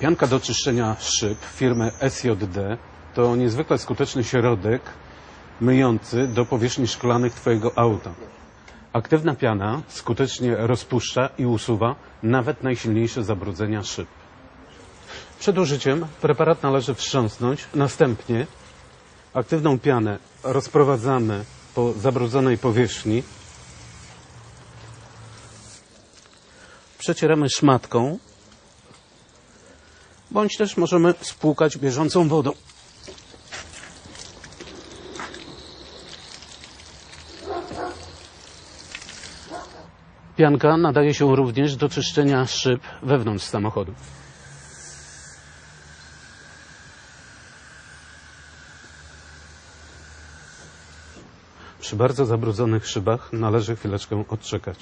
Pianka do czyszczenia szyb firmy SJD to niezwykle skuteczny środek myjący do powierzchni szklanych Twojego auta. Aktywna piana skutecznie rozpuszcza i usuwa nawet najsilniejsze zabrudzenia szyb. Przed użyciem preparat należy wstrząsnąć, następnie aktywną pianę rozprowadzamy po zabrudzonej powierzchni. Przecieramy szmatką, bądź też możemy spłukać bieżącą wodą. Pianka nadaje się również do czyszczenia szyb wewnątrz samochodu. Przy bardzo zabrudzonych szybach należy chwileczkę odczekać.